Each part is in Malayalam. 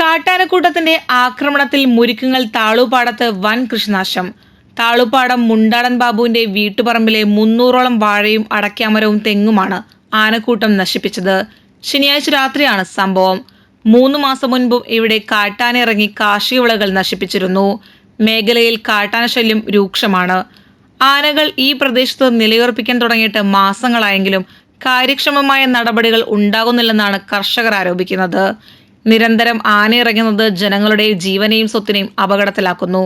കാട്ടാനക്കൂട്ടത്തിന്റെ ആക്രമണത്തിൽ മുരിക്കുങ്ങൾ താളൂപ്പാടത്ത് വൻ കൃഷിനാശം. താളൂപ്പാടം മുണ്ടാടൻ ബാബുവിന്റെ വീട്ടുപറമ്പിലെ മുന്നൂറോളം വാഴയും അടയ്ക്കാമരവും തെങ്ങുമാണ് ആനക്കൂട്ടം നശിപ്പിച്ചത്. ശനിയാഴ്ച രാത്രിയാണ് സംഭവം. മൂന്ന് മാസം മുൻപും ഇവിടെ കാട്ടാന ഇറങ്ങി കാർഷിക വിളകൾ നശിപ്പിച്ചിരുന്നു. മേഖലയിൽ കാട്ടാന ശല്യം രൂക്ഷമാണ്. ആനകൾ ഈ പ്രദേശത്ത് നിലയുറപ്പിക്കാൻ തുടങ്ങിയിട്ട് മാസങ്ങളായെങ്കിലും കാര്യക്ഷമമായ നടപടികൾ ഉണ്ടാകുന്നില്ലെന്നാണ് കർഷകർ ആരോപിക്കുന്നത്. നിരന്തരം ആന ഇറങ്ങുന്നത് ജനങ്ങളുടെ ജീവനെയും സ്വത്തിനെയും അപകടത്തിലാക്കുന്നു.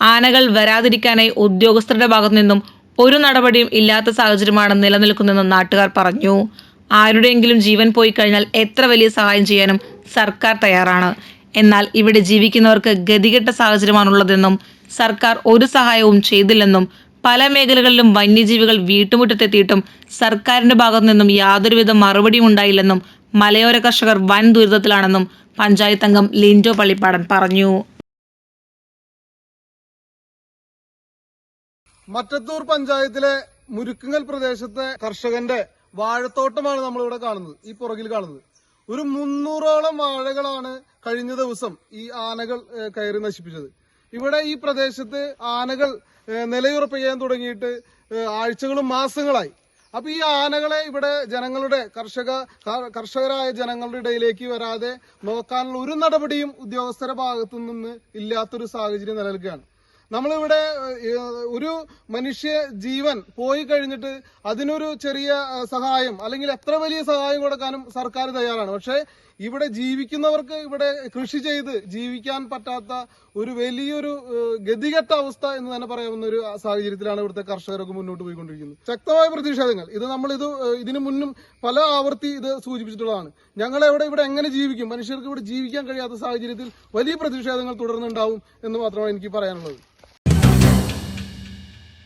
ആനകൾ വരാതിരിക്കാനായി ഉദ്യോഗസ്ഥരുടെ ഭാഗത്തു നിന്നും ഒരു നടപടിയും ഇല്ലാത്ത സാഹചര്യമാണ് നിലനിൽക്കുന്നതെന്ന് നാട്ടുകാർ പറഞ്ഞു. ആരുടെയെങ്കിലും ജീവൻ പോയി കഴിഞ്ഞാൽ എത്ര വലിയ സഹായം ചെയ്യാനും സർക്കാർ തയ്യാറാണ്. എന്നാൽ ഇവിടെ ജീവിക്കുന്നവർക്ക് ഗതികെട്ട സാഹചര്യമാണുള്ളതെന്നും സർക്കാർ ഒരു സഹായവും ചെയ്തില്ലെന്നും പല മേഖലകളിലും വന്യജീവികൾ വീട്ടുമുറ്റത്തെത്തിയിട്ടും സർക്കാരിന്റെ ഭാഗത്തു നിന്നും യാതൊരുവിധ മറുപടിയും ഉണ്ടായില്ലെന്നും മലയോര കർഷകർ വൻ ദുരിതത്തിലാണെന്നും പഞ്ചായത്ത് അംഗം ലിൻഡോ പള്ളിപ്പാടൻ പറഞ്ഞു. മറ്റത്തൂർ പഞ്ചായത്തിലെ മുരുക്കുങ്ങൽ പ്രദേശത്തെ കർഷകന്റെ വാഴത്തോട്ടമാണ് നമ്മളിവിടെ കാണുന്നത് ഈ പുറകിൽ കാണുന്നത്. ഒരു മുന്നൂറോളം വാഴകളാണ് കഴിഞ്ഞ ദിവസം ഈ ആനകൾ കയറി നശിപ്പിച്ചത്. ഇവിടെ ഈ പ്രദേശത്ത് ആനകൾ നിലയുറപ്പിക്കാൻ തുടങ്ങിയിട്ട് ആഴ്ചകളും മാസങ്ങളായി. അപ്പൊ ഈ ആനകളെ ഇവിടെ ജനങ്ങളുടെ കർഷക കർഷകരായ ജനങ്ങളുടെ ഇടയിലേക്ക് വരാതെ നോക്കാനുള്ള ഒരു നടപടിയും ഉദ്യോഗസ്ഥരുടെ ഭാഗത്തു നിന്ന് ഇല്ലാത്തൊരു സാഹചര്യം നിലനിൽക്കുകയാണ്. നമ്മളിവിടെ ഒരു മനുഷ്യ ജീവൻ പോയി കഴിഞ്ഞിട്ട് അതിനൊരു ചെറിയ സഹായം അല്ലെങ്കിൽ എത്ര വലിയ സഹായം കൊടുക്കാനും സർക്കാർ തയ്യാറാണ്. പക്ഷേ ഇവിടെ ജീവിക്കുന്നവർക്ക് ഇവിടെ കൃഷി ചെയ്ത് ജീവിക്കാൻ പറ്റാത്ത ഒരു വലിയൊരു ഗതികെട്ട അവസ്ഥ എന്ന് തന്നെ പറയാവുന്ന ഒരു സാഹചര്യത്തിലാണ് ഇവിടുത്തെ കർഷകരൊക്കെ മുന്നോട്ട് പോയിക്കൊണ്ടിരിക്കുന്നത്. ശക്തമായ പ്രതിഷേധങ്ങൾ. ഇത് നമ്മൾ ഇത് ഇതിനു മുന്നും പല ആവർത്തി ഇത് സൂചിപ്പിച്ചിട്ടുള്ളതാണ്. ഞങ്ങൾ എവിടെ ഇവിടെ എങ്ങനെ ജീവിക്കും? മനുഷ്യർക്ക് ഇവിടെ ജീവിക്കാൻ കഴിയാത്ത സാഹചര്യത്തിൽ വലിയ പ്രതിഷേധങ്ങൾ തുടർന്നുണ്ടാവും എന്ന് മാത്രമാണ് എനിക്ക് പറയാനുള്ളത്.